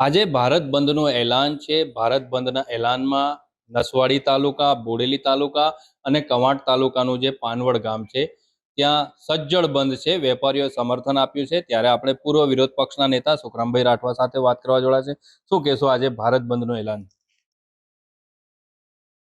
આજે ભારત બંધનું એલાન છે. ભારત બંધના એલાનમાં નસવાડી તાલુકા, બોડેલી તાલુકા અને કવાંટ તાલુકાનું જે પાનવડ ગામ છે, ત્યાં સજ્જડ બંધ છે. વેપારીઓએ સમર્થન આપ્યું છે. ત્યારે આપણે પૂર્વ વિરોધ પક્ષના નેતા સુખરામભાઈ રાઠવા સાથે વાત કરવા જોડા છે. શું કહેશો આજે ભારત બંધનું એલાન?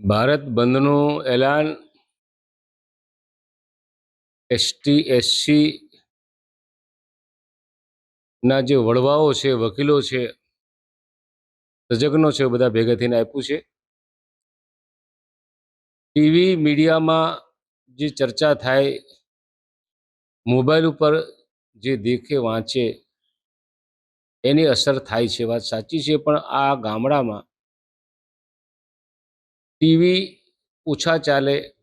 ભારત બંધનું એલાન એસટી, એસસી ના જે વડવાઓ છે, વકીલો છે તજજ્ઞો છે બધા ભેગા થઈને આપ્યું છે. ટીવી મીડિયામાં જે ચર્ચા થાય, મોબાઈલ ઉપર જે દેખે, વાંચે, એની અસર થાય છે વાત સાચી છે, પણ આ ગામડામાં ટીવી ઓછા ચાલે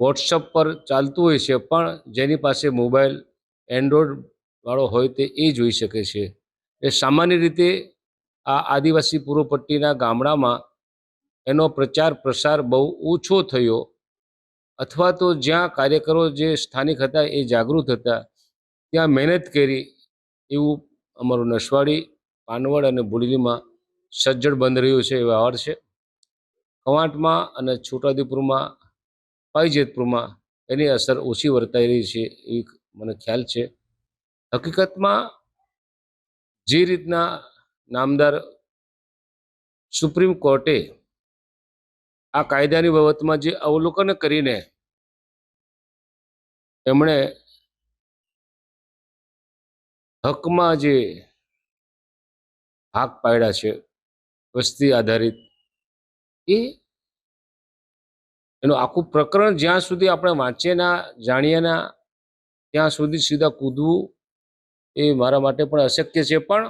વોટ્સઅપ પર ચાલતું હોય છે, પણ જેની પાસે મોબાઈલ, એન્ડ્રોઈડ વાળો હોય તે એ જોઈ શકે છે. એ સામાન્ય રીતે આ આદિવાસી પૂર્વ ગામડામાં એનો પ્રચાર પ્રસાર બહુ ઓછો થયો. અથવા તો જ્યાં કાર્યકરો જે સ્થાનિક હતા એ જાગૃત હતા, ત્યાં મહેનત કરી એવું અમારું નસવાડી, પાનવડ અને બોડેલીમાં સજ્જડ બંધ રહ્યું છે એ વ્યવહાર છે. કવાંટમાં અને છોટાઉદેપુરમાં પાઈજેતપુરમાં એની અસર ઓછી વર્તાઈ રહી છે એવી મને ખ્યાલ છે. હકીકતમાં જે રીતના નામદાર સુપ્રીમ કોર્ટે આ કાયદાની બાબતમાં જે અવલોકન કરીને એમણે હકમાં જે હાક પાડ્યા છે, વસ્તી આધારિત, એ એનું આખું પ્રકરણ જ્યાં સુધી આપણે વાંચીએ ના, જાણીએ ના, ત્યાં સુધી સીધા કૂદવું એ મારા માટે પણ અશક્ય છે. પણ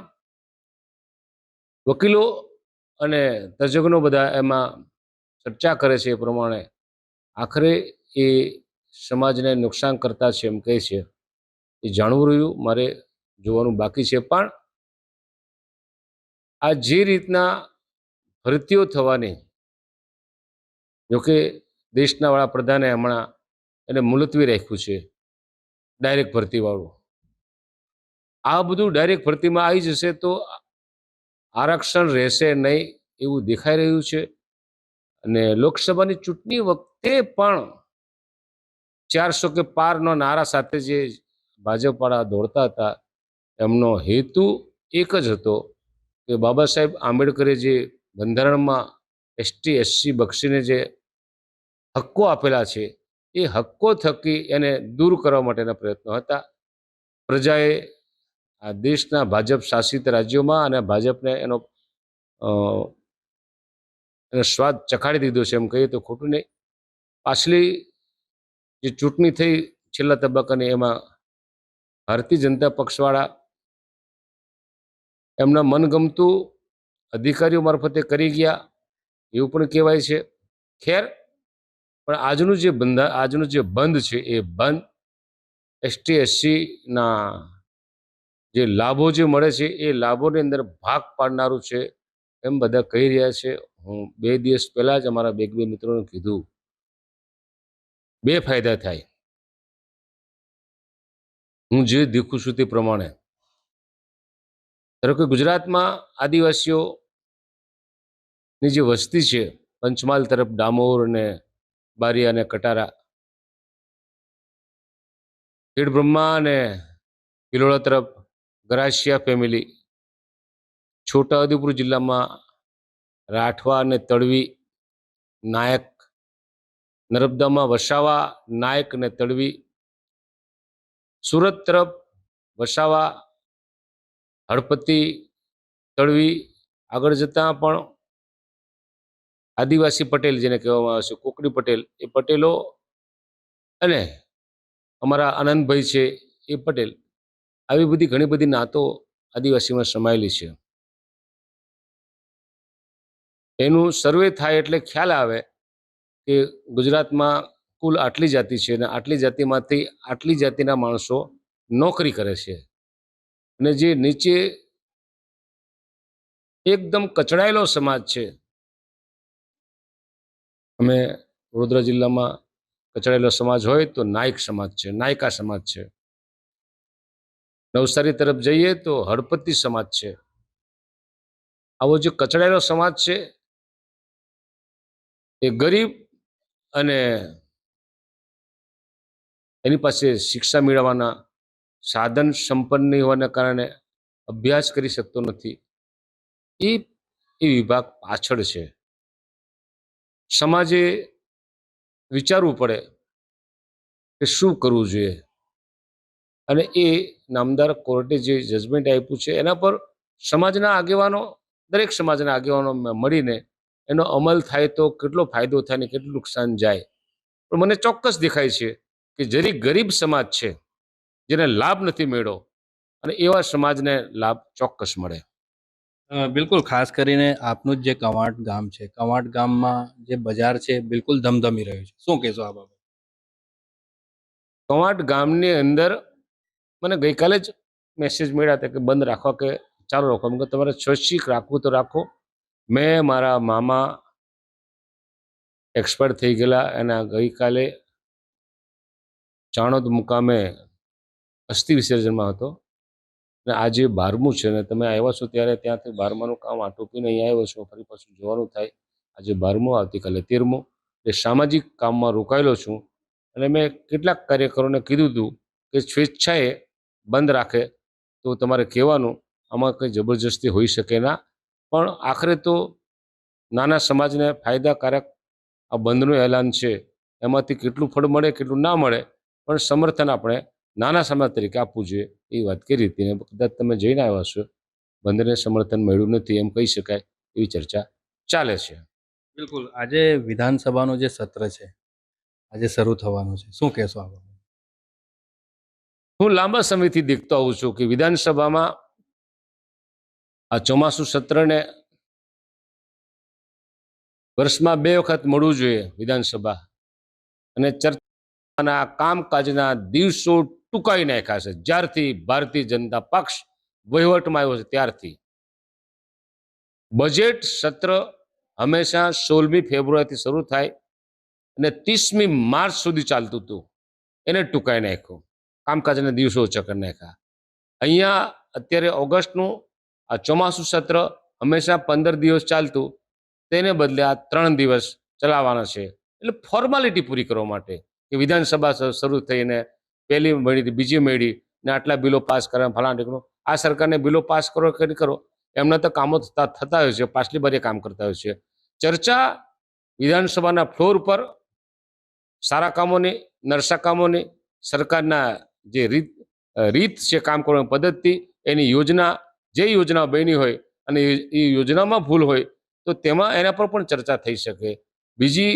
વકીલો અને તજજ્ઞો બધા એમાં ચર્ચા કરે છે એ પ્રમાણે આખરે એ સમાજને નુકસાન કરતા છે એમ કહે છે. એ જાણવું રહ્યું, મારે જોવાનું બાકી છે. પણ આ જે રીતના ભરતીઓ થવાની જોકે દેશના વડાપ્રધાને હમણાં એને મુલતવી રાખ્યું છે, ડાયરેક્ટ ભરતીવાળું. આ બધું ડાયરેક્ટ ભરતીમાં આવી જશે તો આરક્ષણ રહેશે નહીં એવું દેખાઈ રહ્યું છે. અને લોકસભાની ચૂંટણી વખતે પણ ચારસો કે પારનો નારા સાથે જે ભાજપવાળા દોડતા હતા, એમનો હેતુ એક જ હતો કે બાબા સાહેબ આંબેડકરે જે બંધારણમાં એસટી, એસસી બક્ષીને જે હક્કો આપેલા છે, એ હક્કો થકી એને દૂર કરવા માટેના પ્રયત્નો હતા. પ્રજાએ આ દેશના ભાજપ શાસિત રાજ્યોમાં અને ભાજપને એનો એનો સ્વાદ ચખાડી દીધો છે એમ કહીએ તો ખોટું નહીં. પાછલી જે ચૂંટણી થઈ છેલ્લા તબક્કાની એમાં ભારતીય જનતા પક્ષવાળા એમના મનગમતું અધિકારીઓ મારફતે કરી ગયા એવું પણ કહેવાય છે. ખેર, પણ આજનું જે બંધા, આજનું જે બંધ છે એ બંધ એસટી એસસીના જે લાભો જે મળે છે, એ લાભોની અંદર ભાગ પાડનારું છે એમ બધા કહી રહ્યા છે. હું બે દિવસ પહેલાં જ અમારા બે બે મિત્રોને કીધું, બે ફાયદા થાય. હું જે દેખું છું તે પ્રમાણે. ધારો કે ગુજરાતમાં આદિવાસીઓની જે વસ્તી છે, પંચમહાલ તરફ ડામોર અને બારિયા અને કટારા, ખેડબ્રહ્મા અને કિલોળા તરફ ગરાસિયા ફેમિલી છોટાઉદેપુર જિલ્લામાં રાઠવા અને તળવી નાયક નર્મદામાં વસાવા નાયક અને તળવી સુરત તરફ વસાવા હળપતિ તળવી આગળ જતાં પણ આદિવાસી પટેલ જેને કહેવામાં આવે છે, કોકડી પટેલ, એ પટેલો અને અમારા આનંદભાઈ છે એ પટેલ. આવી બધી ઘણી બધી નાતો આદિવાસીમાં સમાયેલી છે. એનું સર્વે થાય એટલે ખ્યાલ આવે કે ગુજરાતમાં કુલ આટલી જાતિ છે અને આટલી જાતિમાંથી આટલી જાતિના માણસો નોકરી કરે છે. અને જે નીચે એકદમ કચડાયેલો સમાજ છે. અમે વડોદરા જિલ્લામાં કચડાયેલો સમાજ હોય તો નાયક સમાજ છે, નાયકા સમાજ છે. નવસારી તરફ જઈએ તો હળપતિ સમાજ છે. આવો જે કચડાયેલો સમાજ છે, એ ગરીબ અને એની પાસે શિક્ષા મેળવવાના સાધન સંપન્ન નહીં હોવાના કારણે અભ્યાસ કરી શકતો નથી. એ એ વિભાગ પાછળ છે. સમાજે વિચારવું પડે કે શું કરવું જોઈએ? અને એ નામદાર કોર્ટે જે જજમેન્ટ આપ્યું છે એના પર સમાજના આગેવાનો દરેક સમાજના આગેવાનો મળીને એનો અમલ થાય તો કેટલો ફાયદો થાય ને કેટલું નુકસાન જાય. પણ મને ચોક્કસ દેખાય છે કે જરી ગરીબ સમાજ છે જેને લાભ નથી મેળો અને એવા સમાજને લાભ ચોક્કસ મળે. બિલકુલ. ખાસ કરીને આપનું જ જે કવાંટ ગામ છે કવાંટ ગામમાં જે બજાર છે બિલકુલ ધમધમી રહ્યું છે. શું કહેશો આ બાબત? કવાંટ ગામની અંદર મને ગઈકાલે જ મેસેજ મળ્યા હતા કે બંધ રાખવા કે ચાલુ રાખો. એમ કે તમારે સ્વૈચ્છિક રાખવું તો રાખો. મેં મારા મામા એક્સપર્ટ થઈ ગયેલા. એના ગઈકાલે ચાણોદ મુકામે અસ્થિ વિસર્જનમાં હતો. અને આજે બારમું છે ને, તમે આવ્યા છો ત્યારે ત્યાંથી બારમાનું કામ આટોપીને અહીંયા આવ્યો છો. ફરી પાછું જોવાનું થાય. આજે બારમું, આવતીકાલે તેરમું. એ સામાજિક કામમાં રોકાયેલો છું. અને મેં કેટલાક કાર્યકરોને કીધું હતું કે સ્વેચ્છાએ બંધ રાખે, તો તમારે કહેવાનું આમાં કંઈ જબરજસ્તી હોઈ શકે ના. પણ આખરે તો નાના સમાજને ફાયદાકારક આ બંધનું એલાન છે. એમાંથી કેટલું ફળ મળે, કેટલું ના મળે, પણ સમર્થન આપણે નાના સમાજ તરીકે આપવું જોઈએ. એ વાત કરી હતી ને કદાચ તમે જઈને આવ્યા છો બંધને સમર્થન મળ્યું નથી એમ કહી શકાય એવી ચર્ચા ચાલે છે. બિલકુલ. આજે વિધાનસભાનું જે સત્ર છે, આજે શરૂ થવાનું છે. શું કહેશો આ બાબત હું લાંબા સમયથી દેખતો આવું છું કે વિધાનસભામાં આ ચોમાસું સત્રને વર્ષમાં બે વખત મળવું જોઈએ વિધાનસભા. અને ચર્ચાના કામકાજના દિવસો ટૂંકાઈ નાખ્યા છે. જ્યારથી ભારતીય જનતા પક્ષ વહીવટમાં આવ્યો છે, ત્યારથી. બજેટ સત્ર હંમેશા સોળમી ફેબ્રુઆરીથી શરૂ થાય અને ત્રીસમી માર્ચ સુધી ચાલતું હતું. એને ટૂંકાઈ નાખ્યું. કામકાજના દિવસો ચક્કર કરી નાખ્યા. અહીંયા અત્યારે ઓગસ્ટનું આ ચોમાસું સત્ર હંમેશા પંદર દિવસ ચાલતું. તેને બદલે આ ત્રણ દિવસ ચલાવવાના છે. એટલે ફોર્માલિટી પૂરી કરવા માટે કે વિધાનસભા શરૂ થઈને પહેલી મળી બીજી મળી ને આટલા બિલો પાસ કરવા ફલાણ ઢીકણું આ સરકારને બિલો પાસ કરો કે કરો, એમના તો કામો થતા થતા હોય છે, પાછલી બારે કામ કરતા હોય છે. ચર્ચા વિધાનસભાના ફ્લોર પર સારા કામોની, નરસા કામોની, સરકારના જે રીત રીત છે કામ કરવાની પદ્ધતિ, એની યોજના, જે યોજના બની હોય અને એ યોજનામાં ભૂલ હોય, તો તેમાં એના પર પણ ચર્ચા થઈ શકે. બીજી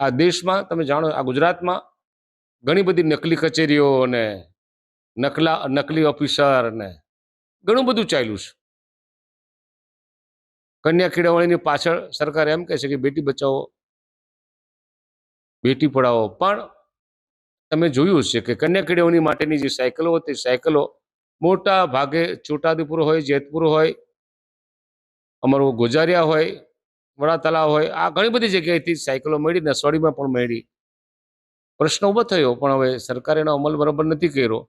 આ દેશમાં તમે જાણો આ ગુજરાતમાં ઘણી બધી નકલી કચેરીઓ ને નકલા, નકલી ઓફિસર ને ઘણું બધું ચાલ્યું છે. કન્યા કેળવણીની પાછળ સરકાર એમ કહે છે કે, બેટી બચાવો, બેટી પઢાવો. પણ તમે જોયું છે કે કન્યાકડીઓની માટેની જે સાયકલો હતી, સાયકલો મોટા ભાગે છોટાઉદેપુર હોય, જેતપુર હોય, અમારું ગોજારિયા હોય વડા તલાવ હોય, આ ઘણી બધી જગ્યાએથી સાયકલો મળી નસવાડીમાં પણ મળી. પ્રશ્ન ઊભો થયો, પણ હવે સરકારે એનો અમલ બરાબર નથી કર્યો.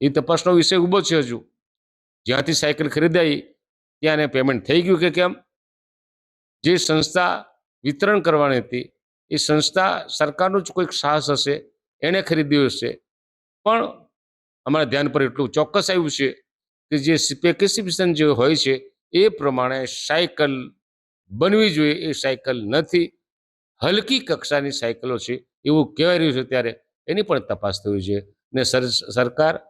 એ તપાસનો વિષય ઊભો છે હજુ. જ્યાંથી સાયકલ ખરીદાઈ ત્યાં એને પેમેન્ટ થઈ ગયું કે કેમ? જે સંસ્થા વિતરણ કરવાની હતી, એ સંસ્થા સરકારનું જ કોઈક સાહસ હશે? એણે ખરીદ્યું હશે. પણ અમારા ધ્યાન પર એટલું ચોક્કસ આવ્યું છે કે જે સ્પેસિફિકેશન જે હોય છે, એ પ્રમાણે સાયકલ બનવી જોઈએ. એ સાયકલ નથી. હલકી કક્ષાની સાયકલો છે. એવું કહેવાય રહ્યું છે ત્યારે એની પણ તપાસ થવી જોઈએ. ને સર- સરકાર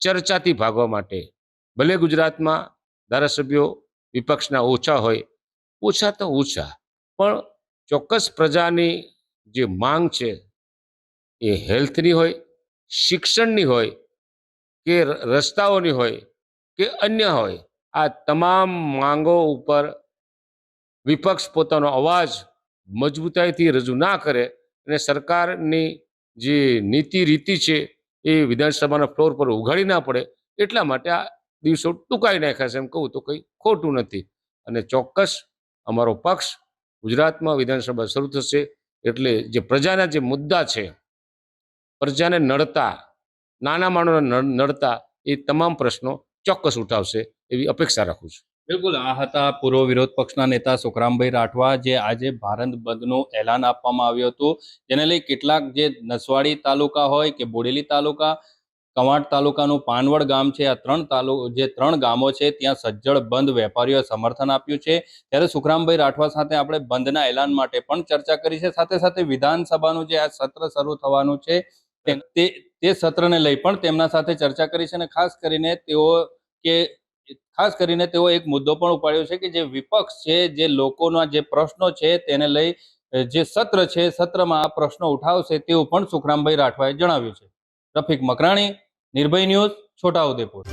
ચર્ચાથી ભાગવા માટે ભલે ગુજરાતમાં ધારાસભ્યો વિપક્ષના ઓછા હોય, ઓછા તો ઓછા, પણ ચોક્કસ પ્રજાની જે માંગ છે એ હેલ્થની હોય, શિક્ષણની હોય, કે રસ્તાઓની હોય, કે અન્ય હોય, આ તમામ માંગો ઉપર વિપક્ષ પોતાનો અવાજ મજબૂતાઈથી રજૂ ના કરે અને સરકારની જે નીતિ રીતિ છે એ વિધાનસભાના ફ્લોર પર ઉઘાડી ના પડે, એટલા માટે આ દિવસો ટૂંકાઈ નાખ્યા છે એમ કહું તો કંઈ ખોટું નથી. અને ચોક્કસ અમારો પક્ષ ગુજરાતમાં વિધાનસભા શરૂ થશે એટલે જે પ્રજાના જે મુદ્દા છે પ્રજાને નડતા, નાના માણસોને નડ- નડતા એ તમામ પ્રશ્નો ચોક્કસ ઉઠાવશે એવી અપેક્ષા રાખું છું. બિલકુલ, આ હતા પૂર્વ વિરોધ પક્ષના નેતા સુખરામભાઈ રાઠવા, જે આજે ભારત બંધનું એલાન આપવામાં આવ્યું હતું. જેને લઈ કેટલાક જે નસવાડી તાલુકા હોય કે બોડેલી તાલુકા, કવાંટ તાલુકાનું પાનવડ ગામ છે, આ ત્રણ તાલુ, જે ત્રણ ગામો છે, ત્યાં સજ્જડ બંધ વેપારીઓએ સમર્થન આપ્યું છે. ત્યારે સુખરામભાઈ રાઠવા સાથે આપણે બંધના એલાન માટે પણ ચર્ચા કરી છે. સાથે સાથે વિધાનસભાનું જે આ સત્ર શરૂ થવાનું છે તે સત્રને લઈ પણ તેમના સાથે ચર્ચા કરી છે અને ખાસ કરીને તેઓ કે, ખાસ કરીને તેઓ એક મુદ્દો પણ ઉપાડ્યો છે કે જે વિપક્ષ છે, જે લોકોના જે પ્રશ્નો છે તેને લઈ, જે સત્ર છે, સત્રમાં આ પ્રશ્નો ઉઠાવશે તેવું પણ સુખરામભાઈ રાઠવાએ જણાવ્યું છે. રફીક મકરાણી, નિર્ભય ન્યૂઝ છોટાઉદેપુર